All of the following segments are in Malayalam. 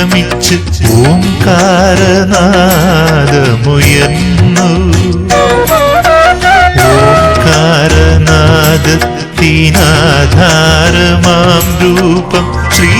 സംഗമിച്ച് ഓംകാരനാദമുയർന്നു. ഓംകാരനാദത്തിനാധാരമാം രൂപം ശ്രീ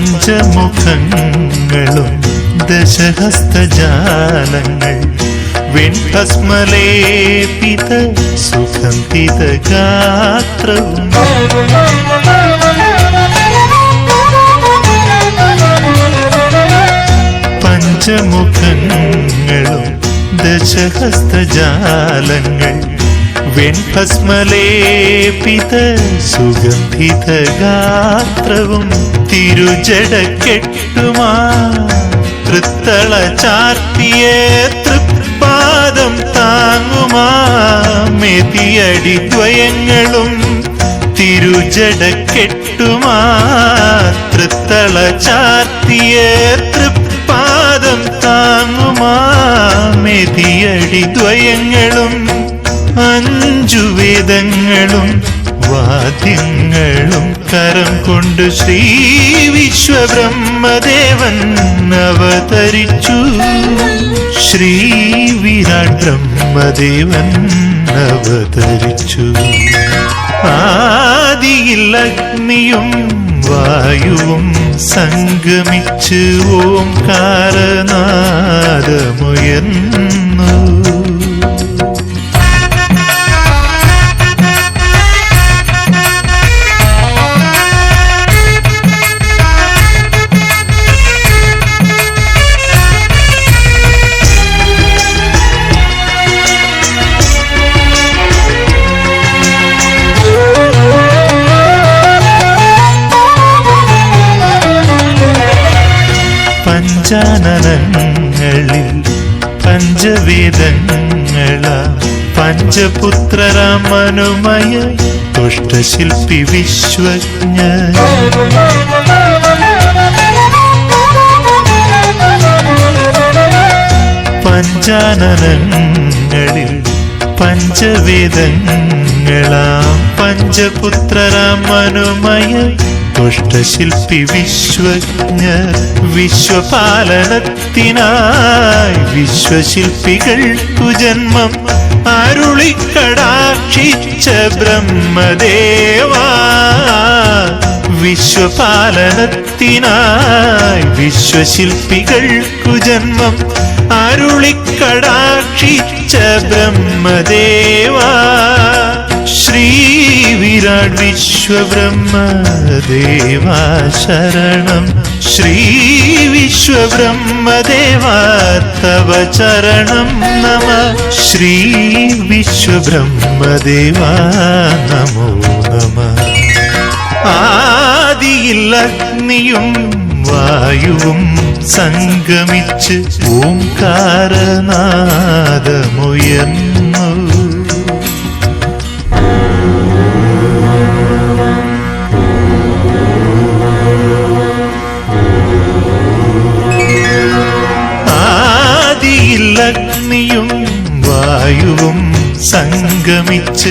പഞ്ചമുഖങ്ങളും ദശഹസ്തജാലങ്ങൾ. വെൺഭസ്മലേപിത സുഗന്ധിത ഗാത്രവും. പഞ്ചമുഖങ്ങളും ദശഹസ്തജാലങ്ങൾ. വെൺഭസ്മലേപിത സുഗന്ധിത ഗാത്രവും. തിരുജട കെട്ടുമാ തൃത്തള ചാർത്തിയ തൃപ്പാദം താങ്ങുമാ. മെതിയടി ദ്വയങ്ങളും തിരുജട കെട്ടുമാ തൃത്തള ചാർത്തിയ തൃപ്പാദം താങ്ങുമാ. മെതിയടി ദ്വയങ്ങളും അഞ്ചു വേദങ്ങളും വാദ്യങ്ങളും കരം കൊണ്ട് ശ്രീ വിശ്വബ്രഹ്മദേവൻ അവതരിച്ചു. ശ്രീ വിരാട് ബ്രഹ്മദേവൻ അവതരിച്ചു. ആദിയിൽ അഗ്നിയും വായുവും സംഗമിച്ച് ഓംകാരനാദമുയർന്നു. പഞ്ചാനനങ്ങളിൽ പഞ്ചവേദങ്ങള. പഞ്ചപുത്രരാമനുമയ ദുഷ്ടശില്പി വിശ്വജ്ഞ പഞ്ചാനനങ്ങളിൽ പഞ്ചവേദങ്ങളാം. പഞ്ചപുത്രരാമനുമയ ദുഷ്ടശില്പി വിശ്വജ്ഞ വിശ്വപാലനത്തിനായി വിശ്വശില്പികൾ തുജന്മം അരുളിക്കടാക്ഷിച്ച ബ്രഹ്മദേവാ വിശ്വപാലനത്തിനായി വിശ്വശില്പികൾക്കു കുജന്മം അരുളിക്കടാക്ഷിച്ച ബ്രഹ്മദേവാ ശ്രീ വിരാട് വിശ്വബ്രഹ്മദേവാ ശരണം ശ്രീ വിശ്വബ്രഹ്മദേവാ തവ ചരണം നമ. ശ്രീ വിശ്വബ്രഹ്മദേവാ നമോ നമ. ആദിയിൽ അഗ്നിയും വായുവും സംഗമിച്ച് ഓംകാരനാദമുയർന്നു. സംഗമിച്ച്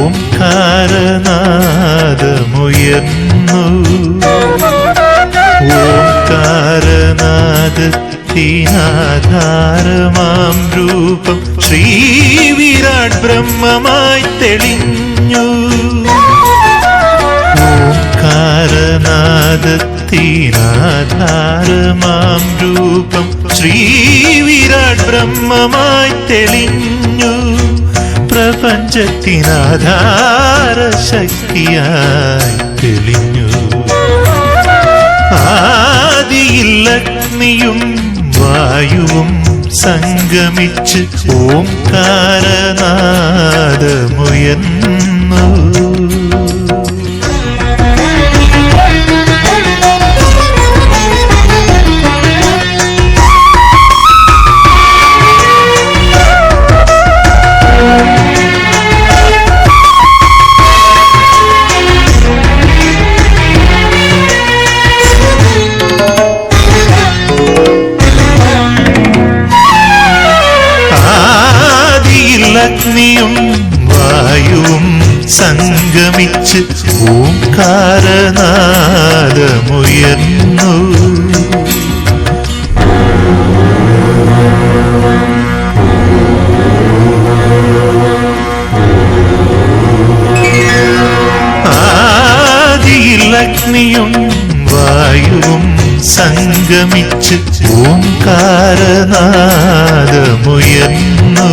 ഓംകാരനാദമുയർന്നു. ഓംകാരനാദത്തിനാധാരമാം രൂപം ശ്രീവിരാട് ബ്രഹ്മമായി തെളിഞ്ഞു. ഓംകാരനാദത്തിനാധാരമാം രൂപം ശ്രീവിരാട് ബ്രഹ്മമായി തെളിഞ്ഞു. പ്രപഞ്ചത്തിനാധാര ശക്തിയായി തെളിഞ്ഞു. ആദിയിൽ അഗ്നിയും വായുവും സംഗമിച്ച് ഓം ഓംകാരനാദമുയർന്നു. അഗ്നിയും വായുവും സംഗമിച്ച് ഓംകാരനാദമുയർന്നു. അഗ്നിയും വായുവും സംഗമിച്ച് ഓംകാരനാദമുയർന്നു.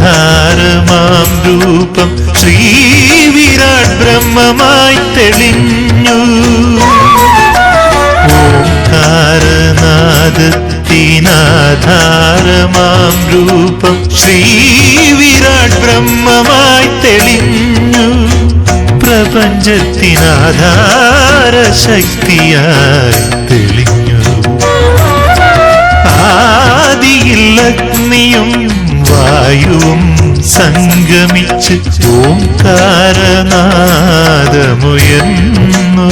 ഓംകാരനാദത്തിനാധാരമാം രൂപം ശ്രീ വിരാട് ബ്രഹ്മമായി തെളിഞ്ഞു. ഓംകാരനാദത്തിനാധാരമാം രൂപം ശ്രീ വിരാട് ബ്രഹ്മമായി തെളിഞ്ഞു. പ്രപഞ്ചത്തിനാധാര ശക്തിയായി തെളിഞ്ഞു ആദിയിൽ അഗ്നിയും വായുവും സംഗമിച്ച് ഓംകാരനാദമുയർന്നു.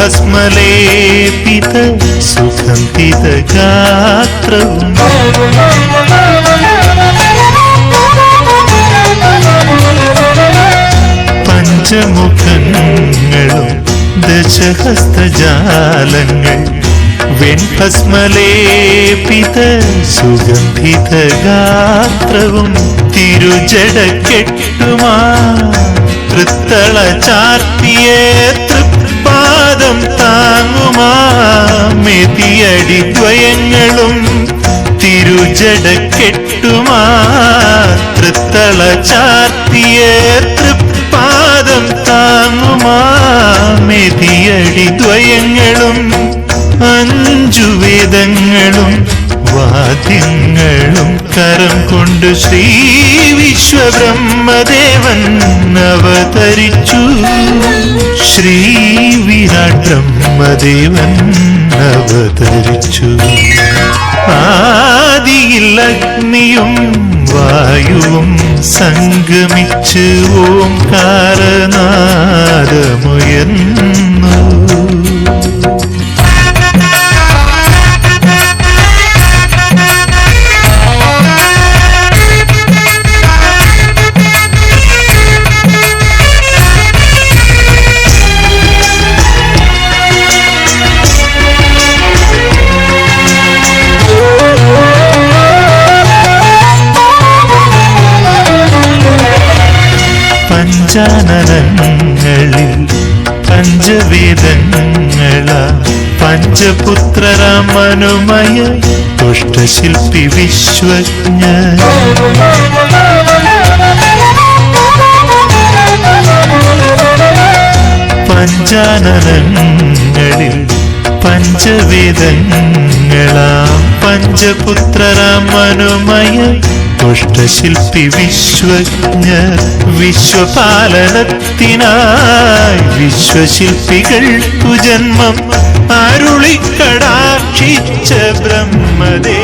വെൺഭസ്മലേപിത സുഗന്ധിത ഗാത്രവും പഞ്ചമുഖങ്ങളും ദശഹസ്തജാലങ്ങൾ. വെൺഭസ്മലേപിത സുഗന്ധിത ഗാത്രവും. തിരുജടക്കെട്ടുമാ തൃത്തള ചാർത്തിയ തൃപ്പാദം താങ്ങുമാ ദ്വയങ്ങളും തിരുജട തൃത്തള ചാർത്തിയ തൃപ്പാദം താങ്ങുമാ ദ്വയങ്ങളും അഞ്ചു വേദങ്ങളും വാദ്യങ്ങളും കരം കൊണ്ട് ശ്രീ വിശ്വബ്രഹ്മദേവൻ അവതരിച്ചു. ശ്രീ വിരാട് ബ്രഹ്മദേവൻ അവതരിച്ചു. ആദിയിൽ അഗ്നിയും വായുവും സംഗമിച്ച് ഓംകാരനാദമുയർന്നു പഞ്ചാനനങ്ങളിൽ പഞ്ചവേദങ്ങള പഞ്ചപുത്രരാമനുമയ ദുഷ്ടശില്പി വിശ്വജ്ഞ പഞ്ചാനനങ്ങളിൽ പഞ്ചവേദങ്ങളാം പഞ്ചപുത്രരാം മനോമയ ദുഷ്ടശില്പി വിശ്വജ്ഞ വിശ്വപാലനത്തിനായി വിശ്വശില്പികൾ തുജന്മം അരുളിക്കടാക്ഷിച്ച ബ്രഹ്മദേ